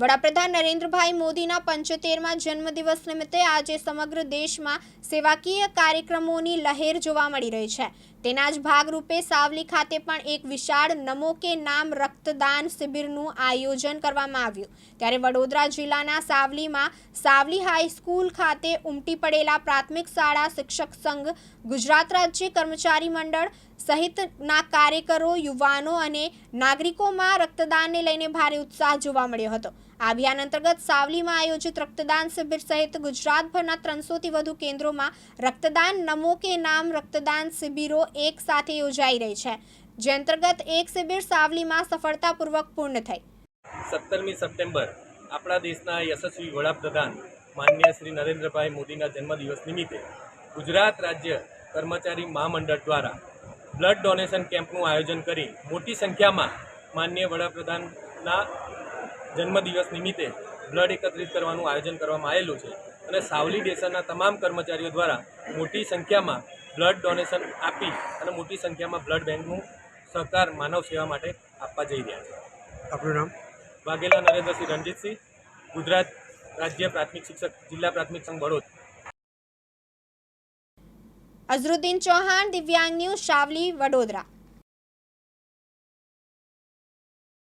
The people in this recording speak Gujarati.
વડાપ્રધાન નરેન્દ્રભાઈ મોદીના પંચોતેરમાં જન્મદિવસ નિમિત્તે આજે સમગ્ર દેશમાં સેવાકીય કાર્યક્રમોની લહેર જોવા મળી રહી છે. તેના જ ભાગરૂપે સાવલી ખાતે પણ એક વિશાળ નમો કે નામ રક્તદાન શિબિરનું આયોજન કરવામાં આવ્યું. ત્યારે વડોદરા જિલ્લાના સાવલીમાં સાવલી હાઈસ્કૂલ ખાતે ઉમટી પડેલા પ્રાથમિક શાળા શિક્ષક સંઘ, ગુજરાત રાજ્ય કર્મચારી મંડળ સહિતના કાર્યકરો, યુવાનો અને નાગરિકોમાં રક્તદાનને લઈને ભારે ઉત્સાહ જોવા મળ્યો હતો. આ અભિયાન અંતર્ગત સાવલીમાં આયોજિત રક્તદાન શિબિર સહિત ગુજરાતભરના ત્રણસોથી વધુ કેન્દ્રોમાં રક્તદાન નમો કે નામ રક્તદાન શિબિરો એક સાથે યોજાઈ રહી છે, જે અંતર્ગત એક શિબિર સાવલીમાં સફળતાપૂર્વક પૂર્ણ થઈ. સત્તરમી સપ્ટેમ્બર, આપણા દેશના યશસ્વી વડાપ્રધાન માન્ય શ્રી નરેન્દ્રભાઈ મોદીના જન્મદિવસ નિમિત્તે ગુજરાત રાજ્ય કર્મચારી મહામંડળ દ્વારા બ્લડ ડોનેશન કેમ્પનું આયોજન કરી મોટી સંખ્યામાં માન્ય વડાપ્રધાનના જન્મદિવસ નિમિત્તે બ્લડ એકત્રિત કરવાનું આયોજન કરવામાં આવેલું છે અને સાવલી ડેસરના તમામ કર્મચારીઓ દ્વારા મોટી સંખ્યામાં બ્લડ ડોનેશન આપી અને મોટી સંખ્યામાં બ્લડ બેંકનું સહકાર માનવ સેવા માટે આપવા જઈ રહ્યા છે. આપણું નામ? વાઘેલા નરેન્દ્રસિંહ રણજીતસિંહ ગુજરાત રાજ્ય પ્રાથમિક શિક્ષક જિલ્લા પ્રાથમિક સંઘ બડોદ અઝરુદ્દીન ચૌહાણ દિવ્યાંગ ન્યૂઝ શાવલી વડોદરા.